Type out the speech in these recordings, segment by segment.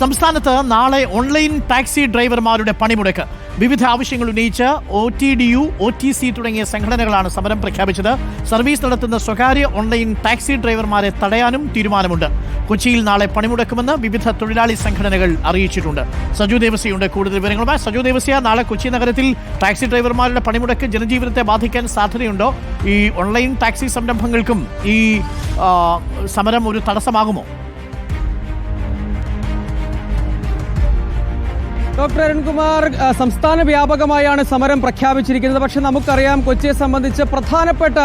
സംസ്ഥാനത്ത് നാളെ online taxi ഡ്രൈവർമാരുടെ പണിമുടക്ക്. വിവിധ ആവശ്യങ്ങൾ ഉന്നയിച്ച് O T D U O T C തുടങ്ങിയ സംഘടനകളാണ് സമരം പ്രഖ്യാപിച്ചത്. സർവീസ് നടത്തുന്ന സ്വകാര്യ ഓൺലൈൻ ടാക്സി ഡ്രൈവർമാരെ തടയാനും തീരുമാനമുണ്ട്. കൊച്ചിയിൽ നാളെ പണിമുടക്കുമെന്ന് വിവിധ തൊഴിലാളി സംഘടനകൾ അറിയിച്ചിട്ടുണ്ട്. സജു ദേവസ്യയുണ്ട്. കൂടുതൽ വിവരങ്ങളുമായി സജു ദേവസ്യ. നാളെ കൊച്ചി നഗരത്തിൽ ടാക്സി ഡ്രൈവർമാരുടെ പണിമുടക്ക് ജനജീവിതത്തെ ബാധിക്കാൻ സാധ്യതയുണ്ടോ? ഈ ഓൺലൈൻ ടാക്സി സംരംഭങ്ങൾക്കും ഈ സമരം ഒരു തടസ്സമാകുമോ? ഡോക്ടർ അരുൺകുമാർ സംസ്ഥാന വ്യാപകമായാണ് സമരം പ്രഖ്യാപിച്ചിരിക്കുന്നത്. പക്ഷേ നമുക്കറിയാം കൊച്ചിയെ സംബന്ധിച്ച് പ്രധാനപ്പെട്ട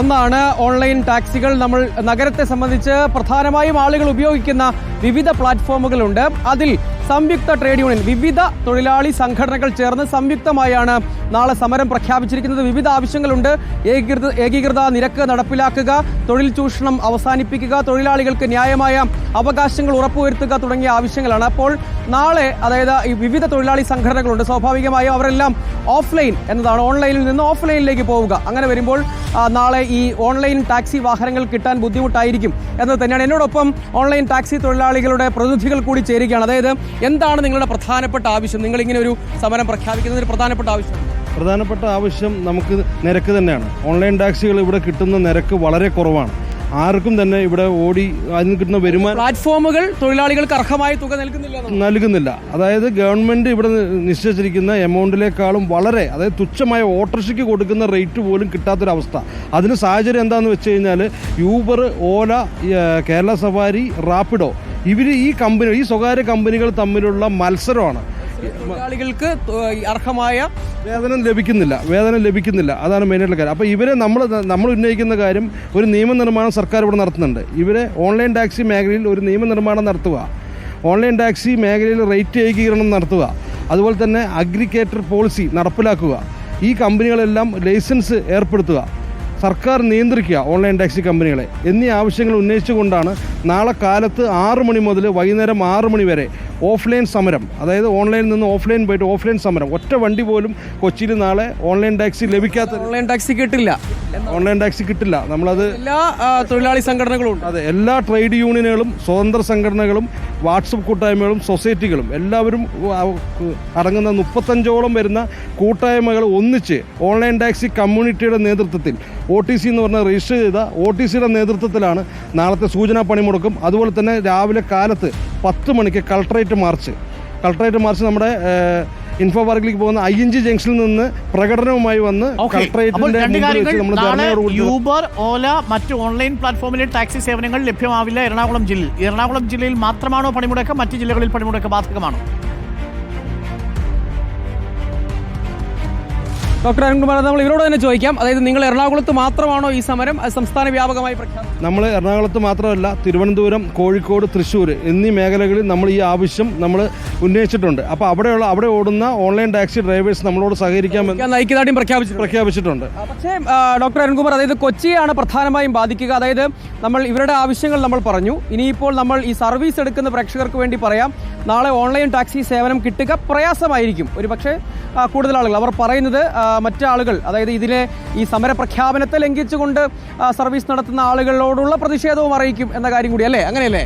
ഒന്നാണ് ഓൺലൈൻ ടാക്സികൾ. നമ്മൾ നഗരത്തെ സംബന്ധിച്ച് പ്രധാനമായും ആളുകൾ ഉപയോഗിക്കുന്ന വിവിധ പ്ലാറ്റ്ഫോമുകളുണ്ട്. അതിൽ സംയുക്ത ട്രേഡ് യൂണിയൻ വിവിധ തൊഴിലാളി സംഘടനകൾ ചേർന്ന് സംയുക്തമായാണ് നാളെ സമരം പ്രഖ്യാപിച്ചിരിക്കുന്നത്. വിവിധ ആവശ്യങ്ങളുണ്ട്. ഏകീകൃത ഏകീകൃത നിരക്ക് നടപ്പിലാക്കുക തൊഴിൽ ചൂഷണം അവസാനിപ്പിക്കുക തൊഴിലാളികൾക്ക് ന്യായമായ അവകാശങ്ങൾ ഉറപ്പുവരുത്തുക തുടങ്ങിയ ആവശ്യങ്ങളാണ്. അപ്പോൾ നാളെ അതായത് ഈ വിവിധ തൊഴിലാളി സംഘടനകളുണ്ട്. സ്വാഭാവികമായും അവരെല്ലാം ഓഫ്ലൈൻ എന്നതാണ്. ഓൺലൈനിൽ നിന്ന് ഓഫ്ലൈനിലേക്ക് പോവുക. അങ്ങനെ വരുമ്പോൾ നാളെ ഈ ഓൺലൈൻ ടാക്സി വാഹനങ്ങൾ കിട്ടാൻ ബുദ്ധിമുട്ടായിരിക്കും എന്നത് തന്നെയാണ്. എന്നോടൊപ്പം ഓൺലൈൻ ടാക്സി തൊഴിലാളികളുടെ പ്രതിനിധികൾ കൂടി ചേരുകയാണ്. അതായത് എന്താണ് നിങ്ങളുടെ പ്രധാനപ്പെട്ട ആവശ്യം? നിങ്ങൾ ഇങ്ങനെ ഒരു സമരം പ്രഖ്യാപിക്കുന്നതിന് പ്രധാനപ്പെട്ട ആവശ്യം? പ്രധാനപ്പെട്ട ആവശ്യം നമുക്ക് നിരക്ക് തന്നെയാണ്. ഓൺലൈൻ ടാക്സികൾ ഇവിടെ കിട്ടുന്ന നിരക്ക് വളരെ കുറവാണ്. ആർക്കും തന്നെ ഇവിടെ ഓടി അതിന് കിട്ടുന്ന വരുമാനം പ്ലാറ്റ്ഫോമുകൾ തൊഴിലാളികൾക്ക് അർഹമായി തുക നൽകുന്നില്ല. നൽകുന്നില്ല. അതായത് ഗവൺമെന്റ് ഇവിടെ നിശ്ചയിച്ചിരിക്കുന്ന എമൗണ്ടിലേക്കാളും വളരെ അതായത് തുച്ഛമായ ഓട്ടോറിക്ഷയ്ക്ക് കൊടുക്കുന്ന റേറ്റ് പോലും കിട്ടാത്തൊരവസ്ഥ. അതിന് സാഹചര്യം എന്താണെന്ന് വെച്ച് കഴിഞ്ഞാൽ Uber Ola Kerala safari Rapido ഇവർ ഈ കമ്പനി ഈ സ്വകാര്യ കമ്പനികൾ തമ്മിലുള്ള മത്സരമാണ്. തൊഴിലാളികൾക്ക് അർഹമായ വേതനം ലഭിക്കുന്നില്ല. വേതനം ലഭിക്കുന്നില്ല. അതാണ് മെയിനായിട്ടുള്ള കാര്യം. അപ്പോൾ ഇവരെ നമ്മൾ നമ്മൾ ഉന്നയിക്കുന്ന കാര്യം ഒരു നിയമനിർമ്മാണം സർക്കാർ ഇവിടെ നടത്തുന്നുണ്ട്. ഇവരെ ഓൺലൈൻ ടാക്സി മേഖലയിൽ ഒരു നിയമനിർമ്മാണം നടത്തുക. ഓൺലൈൻ ടാക്സി മേഖലയിൽ റേറ്റ് ഏകീകരണം നടത്തുക. അതുപോലെ തന്നെ അഗ്രിഗേറ്റർ പോളിസി നടപ്പിലാക്കുക. ഈ കമ്പനികളെല്ലാം ലൈസൻസ് ഏർപ്പെടുത്തുക. സർക്കാർ നിയന്ത്രിക്കുക ഓൺലൈൻ ടാക്സി കമ്പനികളെ. എന്നീ ആവശ്യങ്ങൾ ഉന്നയിച്ചുകൊണ്ടാണ് നാളെ കാലത്ത് ആറ് മണി മുതൽ വൈകുന്നേരം ആറ് മണി വരെ ഓഫ്ലൈൻ സമരം. അതായത് ഓൺലൈനിൽ നിന്ന് ഓഫ്ലൈൻ പോയിട്ട് ഓഫ്ലൈൻ സമരം. ഒറ്റ വണ്ടി പോലും കൊച്ചിയിൽ നാളെ ഓൺലൈൻ ടാക്സി ലഭിക്കാത്ത ഓൺലൈൻ ടാക്സി കിട്ടില്ല. ഓൺലൈൻ ടാക്സി കിട്ടില്ല. നമ്മളത് എല്ലാ തൊഴിലാളി സംഘടനകളും അതെ എല്ലാ ട്രേഡ് യൂണിയനുകളും സ്വതന്ത്ര സംഘടനകളും വാട്സപ്പ് കൂട്ടായ്മകളും സൊസൈറ്റികളും എല്ലാവരും അടങ്ങുന്ന മുപ്പത്തഞ്ചോളം വരുന്ന കൂട്ടായ്മകൾ ഒന്നിച്ച് ഓൺലൈൻ ടാക്സി കമ്മ്യൂണിറ്റിയുടെ നേതൃത്വത്തിൽ ഒ ടി സി എന്ന് പറഞ്ഞ രജിസ്റ്റർ ചെയ്ത ഒ ടി സിയുടെ നേതൃത്വത്തിലാണ് നാളത്തെ സൂചനാ പണിമുടക്കും. അതുപോലെ തന്നെ രാവിലെ കാലത്ത് പത്ത് മണിക്ക് കളക്ടറേറ്റ് മാർച്ച്. കളക്ടറേറ്റ് മാർച്ച് നമ്മുടെ ഇൻഫോ പാർക്കിലേക്ക് പോകുന്ന ഐ എൻ ജി ജംഗ്ഷനിൽ നിന്ന് പ്രകടനവുമായി വന്ന് യൂബർ ഓല മറ്റ് ഓൺലൈൻ പ്ലാറ്റ്ഫോമിലെ ടാക്സി സേവനങ്ങൾ ലഭ്യമാവില്ല എറണാകുളം ജില്ലയിൽ എറണാകുളം ജില്ലയിൽ മാത്രമാണോ പണിമുടക്കം? മറ്റ് ജില്ലകളിൽ പണിമുടക്കം ബാധകമാണോ? ഡോക്ടർ അരുൺകുമാർ നമ്മൾ ഇവരോട് തന്നെ ചോദിക്കാം. അതായത് നിങ്ങൾ എറണാകുളത്ത് മാത്രമാണോ ഈ സമരം? സംസ്ഥാന വ്യാപകമായി പ്രഖ്യാപിച്ചത് നമ്മൾ എറണാകുളത്ത് മാത്രമല്ല തിരുവനന്തപുരം കോഴിക്കോട് തൃശ്ശൂർ എന്നീ മേഖലകളിൽ നമ്മൾ ഈ ആവശ്യം നമ്മൾ ഉന്നയിച്ചിട്ടുണ്ട്. അപ്പോൾ അവിടെയുള്ള അവിടെ ഓടുന്ന ഓൺലൈൻ ടാക്സി ഡ്രൈവേഴ്സ് നമ്മളോട് സഹകരിക്കാമെന്ന് ഐക്യദാർഢ്യം പ്രഖ്യാപിച്ചിട്ടുണ്ട്. പ്രഖ്യാപിച്ചിട്ടുണ്ട്. പക്ഷേ ഡോക്ടർ അരുൺകുമാർ അതായത് കൊച്ചിയാണ് പ്രധാനമായും ബാധിക്കുക. അതായത് നമ്മൾ ഇവരുടെ ആവശ്യങ്ങൾ നമ്മൾ പറഞ്ഞു. ഇനിയിപ്പോൾ നമ്മൾ ഈ സർവീസ് എടുക്കുന്ന പ്രേക്ഷകർക്ക് വേണ്ടി പറയാം. നാളെ ഓൺലൈൻ ടാക്സി സേവനം കിട്ടുക പ്രയാസമായിരിക്കും. ഒരു പക്ഷേ കൂടുതൽ ആളുകൾ. അവർ പറയുന്നത് മറ്റാളുകൾ അതായത് ഇതിലെ ഈ സമര പ്രഖ്യാപനത്തെ ലംഘിച്ചുകൊണ്ട് സർവീസ് നടത്തുന്ന ആളുകളോടുള്ള പ്രതിഷേധവും അറിയിക്കും എന്ന കാര്യം കൂടി അല്ലേ? അങ്ങനെയല്ലേ?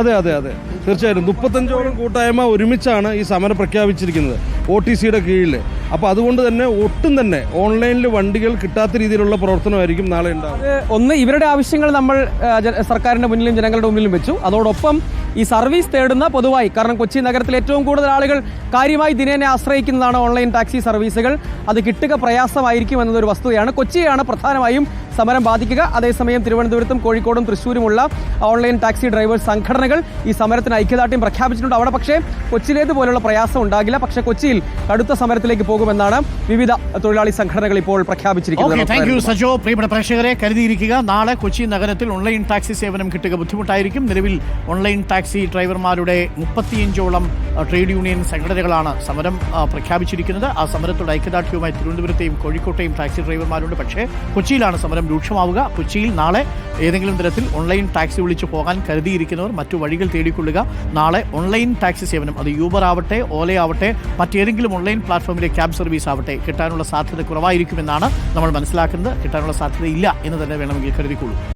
അതെ അതെ അതെ. തീർച്ചയായിട്ടും. മുപ്പത്തഞ്ചോളം കൂട്ടായ്മ ഒരുമിച്ചാണ് ഈ സമരം പ്രഖ്യാപിച്ചിരിക്കുന്നത് ഒ ടി സിയുടെ കീഴിൽ അപ്പോൾ അതുകൊണ്ട് തന്നെ ഒട്ടും തന്നെ ഓൺലൈനിൽ വണ്ടികൾ കിട്ടാത്ത രീതിയിലുള്ള പ്രവർത്തനമായിരിക്കും നാളെ ഉണ്ടാവുക. ഒന്ന് ഇവരുടെ ആവശ്യങ്ങൾ നമ്മൾ സർക്കാരിന്റെ സർക്കാരിന്റെ മുന്നിലും ജനങ്ങളുടെ മുന്നിലും വെച്ചു. അതോടൊപ്പം ഈ സർവീസ് തേടുന്ന പൊതുവായി കാരണം കൊച്ചി നഗരത്തിൽ ഏറ്റവും കൂടുതൽ ആളുകൾ കാര്യമായി ദിനേനെ ആശ്രയിക്കുന്നതാണ് ഓൺലൈൻ ടാക്സി സർവീസുകൾ. അത് കിട്ടുക പ്രയാസമായിരിക്കും എന്നതൊരു വസ്തുതയാണ്. കൊച്ചിയാണ് പ്രധാനമായും സമരം ബാധിക്കുക. അതേസമയം തിരുവനന്തപുരത്തും കോഴിക്കോടും തൃശ്ശൂരുമുള്ള ഓൺലൈൻ ടാക്സി ഡ്രൈവേഴ്സ് സംഘടനകൾ ഈ സമരത്തിന് ഐക്യദാർഢ്യം പ്രഖ്യാപിച്ചിട്ടുണ്ട്. അവിടെ പക്ഷേ കൊച്ചിയിലേതുപോലുള്ള പ്രയാസം ഉണ്ടാകില്ല. പക്ഷേ കൊച്ചിയിൽ കടുത്ത സമരത്തിലേക്ക് പോകുമെന്നാണ് വിവിധ തൊഴിലാളി സംഘടനകൾ ഇപ്പോൾ പ്രഖ്യാപിച്ചിരിക്കുന്നത്. Thank you Sajo. പ്രിയപ്പെട്ട പ്രേക്ഷകരെ കരുതിയിരിക്കുക നാളെ കൊച്ചി നഗരത്തിൽ ഓൺലൈൻ ടാക്സി സേവനം കിട്ടുക ബുദ്ധിമുട്ടായിരിക്കും. നിലവിൽ ഓൺലൈൻ ടാക്സി ഡ്രൈവർമാരുടെ മുപ്പത്തിയഞ്ചോളം ട്രേഡ് യൂണിയൻ സംഘടനകളാണ് സമരം പ്രഖ്യാപിച്ചിരിക്കുന്നത്. ആ സമരത്തോട് ഐക്യദാർഢ്യവുമായി തിരുവനന്തപുരത്തെയും കോഴിക്കോട്ടെയും ടാക്സി ഡ്രൈവർമാരുണ്ട്. പക്ഷേ കൊച്ചിയിലാണ് സമരം രൂക്ഷമാവുക. കൊച്ചിയിൽ നാളെ ഏതെങ്കിലും തരത്തിൽ ഓൺലൈൻ ടാക്സി വിളിച്ച് പോകാൻ കരുതിയിരിക്കുന്നവർ മറ്റു വഴികൾ തേടിക്കൊള്ളുക. നാളെ ഓൺലൈൻ ടാക്സി സേവനം അത് യൂബർ ആവട്ടെ ഓലയാവട്ടെ മറ്റേതെങ്കിലും ഓൺലൈൻ പ്ലാറ്റ്ഫോമിലെ ക്യാബ് സർവീസ് ആവട്ടെ കിട്ടാനുള്ള സാധ്യത കുറവായിരിക്കുമെന്നാണ് നമ്മൾ മനസ്സിലാക്കുന്നത്. കിട്ടാനുള്ള സാധ്യത ഇല്ല എന്ന് തന്നെ വേണമെങ്കിൽ കരുതിക്കൊള്ളൂ